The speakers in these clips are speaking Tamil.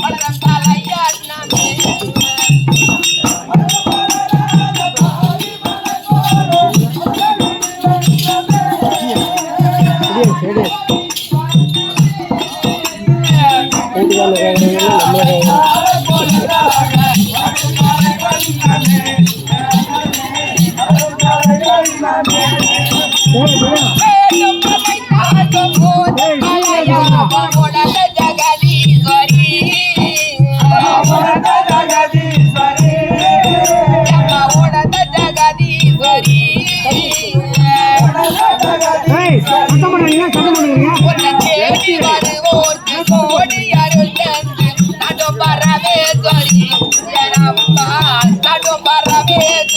மலரத்தாலையா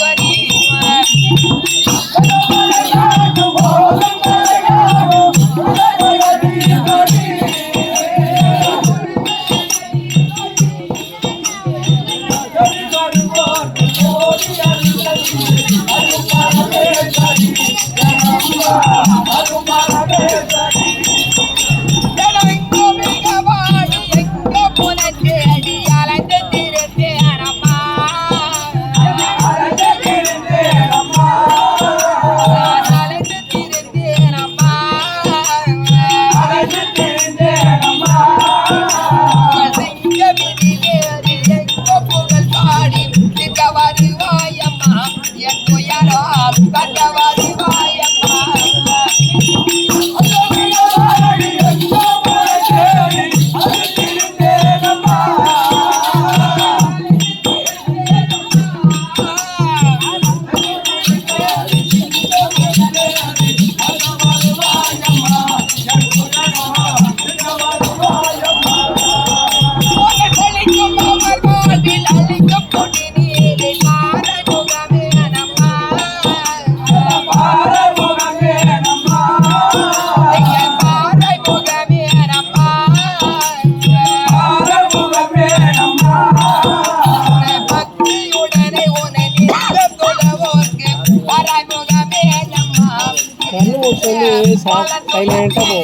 I'm not afraid. வருவாயம்மா என் துயரம் கண்டவர் సింపుల్ సాఫ్ట్ సైలెంట్ బో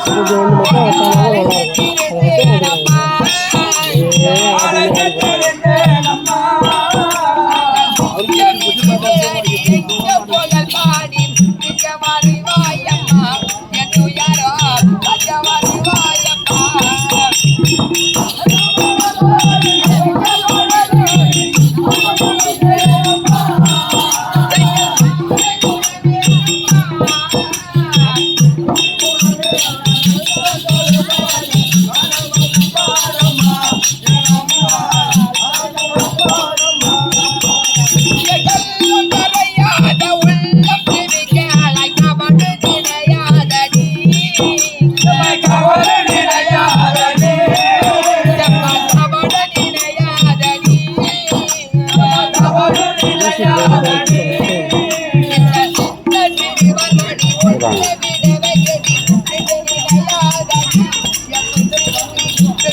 ரைஸ் இது வந்து மட்டும் வச்சாலும் நல்லா இருக்கும்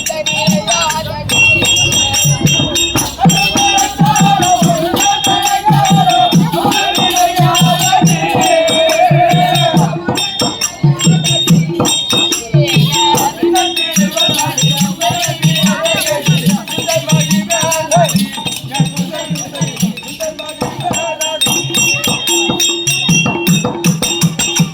தனியா